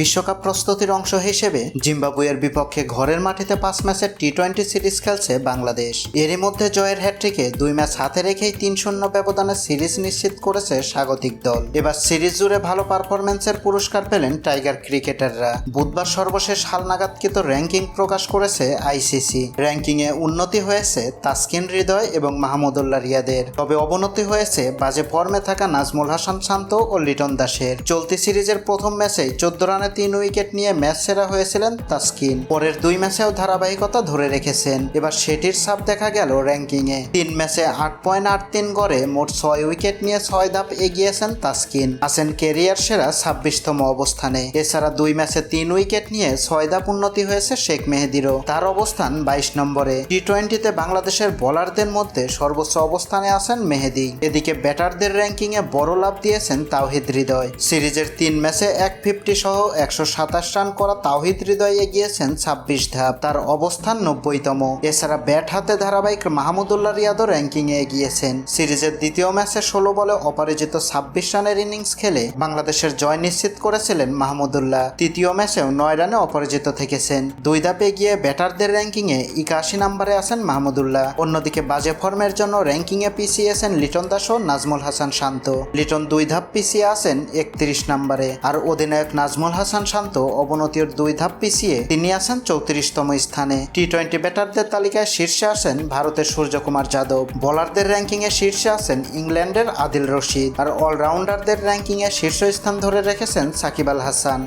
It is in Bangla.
বিশ্বকাপ প্রস্তুতির অংশ হিসেবে জিম্বাবুয়ের বিপক্ষে ঘরের মাটিতে পাঁচ ম্যাচের টি টোয়েন্টি সিরিজ খেলছে বাংলাদেশ। এরই মধ্যে জয়ের হ্যাট্রিকে দুই ম্যাচ হাতে রেখেই তিন শূন্য ব্যবধানে সিরিজ নিশ্চিত করেছে স্বাগতিক দল। এবার সিরিজ জুড়ে ভালো পারফরম্যান্সের পুরস্কার পেলেন টাইগার ক্রিকেটাররা। বুধবার সর্বশেষ হালনাগাদকৃত র্যাঙ্কিং প্রকাশ করেছে আইসিসি র্যাঙ্কিংয়ে উন্নতি হয়েছে তাসকিন হৃদয় এবং মাহমুদুল্লাহ রিয়াদের। তবে অবনতি হয়েছে বাজে ফর্মে থাকা নাজমুল হাসান শান্ত ও লিটন দাসের। চলতি সিরিজের প্রথম ম্যাচেই চোদ্দ রানে তিন উইকেট নিয়ে ম্যাচ সেরা হয়েছিলেন তাসকিন। পরের দুই ম্যাচেও ধারাবাহিকতা ধরে রেখেছেন। এবার সেটির ছাপ দেখা গেল র্যাঙ্কিংয়ে। তিন ম্যাচে আট পয়েন্ট আট তিন গড়ে মোট ছয় উইকেট নিয়ে ছয় ধাপ এগিয়েছেন তাসকিন। আছেন কেরিয়ার সেরা ছাব্বিশতম অবস্থানে। এছাড়া দুই ম্যাচে তিন উইকেট নিয়ে ছয় ধাপ উন্নতি হয়েছে শেখ মেহেদিরও। তার অবস্থান বাইশ নম্বরে। টি টোয়েন্টিতে বাংলাদেশের বোলারদের মধ্যে সর্বোচ্চ অবস্থানে আছেন মেহেদি। এদিকে ব্যাটারদের র্যাঙ্কিংয়ে বড় লাভ দিয়েছেন তাওহিদ হৃদয়। সিরিজের তিন ম্যাচে এক ফিফটি সহ একশো সাতাশ রান করা তাওহিদ হৃদয় এগিয়েছেন ছাব্বিশ ধাপ। তার অবস্থান নব্বইতম। এছাড়া ব্যাট হাতে ধারাবাহিক মাহমুদুল্লাহ রিয়াদও র্যাঙ্কিংয়ে এগিয়েছেন সিরিজের দ্বিতীয় ম্যাচে ষোলো বলে অপরাজিত ছাব্বিশ রানের ইনিংস খেলে বাংলাদেশের জয় নিশ্চিত করেছিলেন মাহমুদুল্লাহ তৃতীয় ম্যাচেও নয় রানে অপরাজিত থেকেছেন। দুই ধাপে গিয়ে ব্যাটারদের র্যাঙ্কিংয়ে একাশি নম্বরে আছেন মাহমুদুল্লাহ অন্যদিকে বাজে ফর্মের জন্য র্যাঙ্কিংয়ে পিছিয়ে আছেন লিটন দাস ও নাজমুল হাসান শান্ত। লিটন দুই ধাপ পিছিয়ে আছেন একত্রিশ নম্বরে। আর অধিনায়ক নাজমুল হাসান শান্ত অবনতির দুই ধাপ পিছিয়ে তিনি আছেন চৌত্রিশতম স্থানে। টি টোয়েন্টি ব্যাটারদের তালিকায় শীর্ষে আছেন ভারতের সূর্যকুমার যাদব। বোলারদের র্যাঙ্কিংয়ে শীর্ষে আছেন ইংল্যান্ডের আদিল রশিদ। আর অলরাউন্ডারদের র্যাঙ্কিংয়ে শীর্ষ স্থান ধরে রেখেছেন সাকিব আল হাসান।